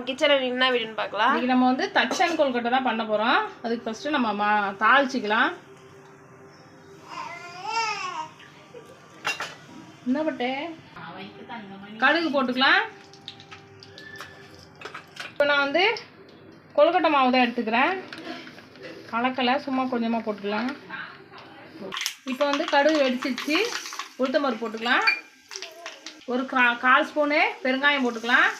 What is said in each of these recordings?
நம்ம கிச்சனில் என்ன வீடுன்னு பார்க்கலாம் இன்னைக்கு நம்ம வந்து தச்சன் கொல்கட்டை தான் பண்ண போகிறோம் அதுக்கு ஃபஸ்ட்டு நம்ம மா தாளிச்சிக்கலாம். என்ன பட்டே? கடுகு போட்டுக்கலாம். இப்போ நான் வந்து கொழுக்கட்டை மாவு தான் எடுத்துக்கிறேன். கலக்கலை சும்மா கொஞ்சமாக போட்டுக்கலாம். இப்போ வந்து கடுகு வெடிச்சிருச்சு. உளுத்தம்பருப்பு போட்டுக்கலாம். ஒரு கா கால் ஸ்பூனு பெருங்காயம் போட்டுக்கலாம்.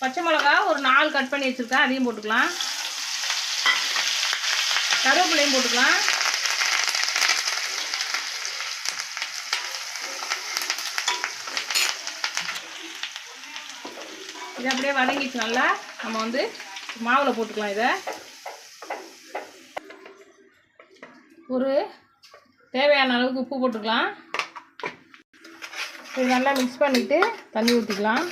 பச்சை மிளகா ஒரு நாலு கட் பண்ணி வச்சுருக்கேன். அதையும் போட்டுக்கலாம். கருவேப்பிலையும் போட்டுக்கலாம். இது அப்படியே வதங்கிச்சு நல்லா. நம்ம வந்து மாவில் போட்டுக்கலாம் இதை. ஒரு தேவையான அளவுக்கு உப்பு போட்டுக்கலாம். இது நல்லா மிக்ஸ் பண்ணிவிட்டு தண்ணி ஊற்றிக்கலாம்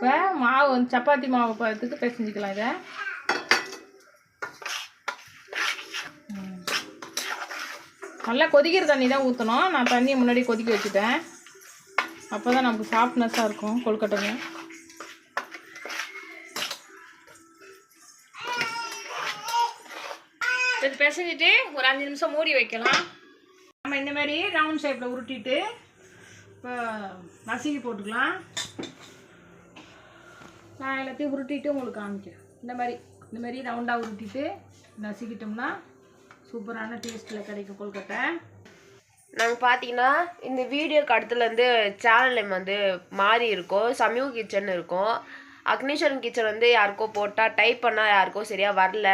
இப்போ மாவு வந்து சப்பாத்தி மாவு பதத்துக்கு பிசைஞ்சிக்கலாம் இதை. நல்லா கொதிக்கிற தண்ணி தான் ஊற்றணும் நான் தண்ணியை முன்னாடி கொதிக்க வச்சுட்டேன். அப்போ தான் நமக்கு சாஃப்ட்னஸாக இருக்கும் கொழுக்கட்டைங்க இது பிசைஞ்சிட்டு ஒரு அஞ்சு நிமிஷம் மூடி வைக்கலாம். நம்ம இந்த மாதிரி ரவுண்ட் ஷேப்பில் உருட்டிட்டு இப்போ நசுக்கி போட்டுக்கலாம். நான் எல்லாத்தையும் உருட்டிட்டு உங்களுக்கு காமிக்கிறேன். இந்த மாதிரி இந்த மாதிரி ரவுண்டாக உருட்டிட்டு நசுக்கிட்டோம்னா சூப்பரான டேஸ்ட்டில் கிடைக்கும் கொல்கட்டை. நாங்கள் பார்த்தீங்கன்னா இந்த வீடியோக்கு அடுத்துலேருந்து சேனல் நேம் வந்து மாறி இருக்கும். சமயூ கிச்சன் இருக்கும். அக்னிஷன் கிச்சன் வந்து யாருக்கோ போட்டால் டைப் பண்ணால் யாருக்கோ சரியாக வரல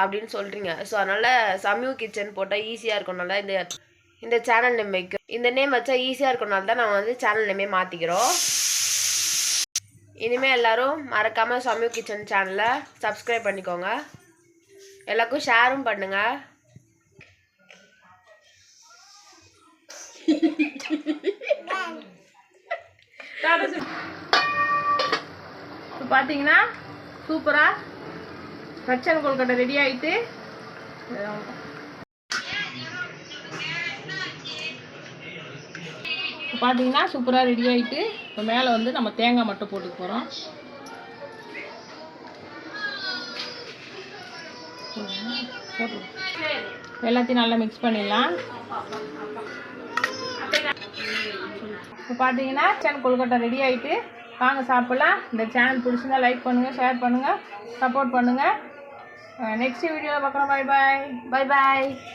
அப்படின்னு சொல்கிறீங்க ஸோ அதனால் சமயூ கிச்சன் போட்டால் ஈஸியாக இருக்கனால இந்த இந்த சேனல் நேம் வைக்கும் இந்த நேம் வச்சா ஈஸியாக இருக்கனால தான் நாங்கள் வந்து சேனல் நேமே மாற்றிக்கிறோம் இனிமேல் எல்லோரும் மறக்காமல் சமயூ கிச்சன் சேனலை சப்ஸ்கிரைப் பண்ணிக்கோங்க. எல்லாருக்கும் ஷேரும் பண்ணுங்கள் இப்போ பார்த்தீங்கன்னா சூப்பராக ரச்சன் கொல்கட்டை ரெடி ஆகிட்டு இப்போ பார்த்தீங்கன்னா சூப்பராக ரெடி ஆகிட்டு இப்போ மேலே வந்து நம்ம தேங்காய் மட்டும் போட்டுக்க போகிறோம் போட்டு எல்லாத்தையும் நல்லா மிக்ஸ் பண்ணிடலாம். இப்போ பார்த்தீங்கன்னா சேனல் கொழுக்கட்டை ரெடி ஆகிட்டு வாங்க சாப்பிட்லாம். இந்த சேனல் பிடிச்சிருந்தா லைக் பண்ணுங்கள் ஷேர் பண்ணுங்கள் சப்போர்ட் பண்ணுங்கள் நெக்ஸ்ட் வீடியோவில் பார்க்குறோம். பாய் பாய் பை பாய்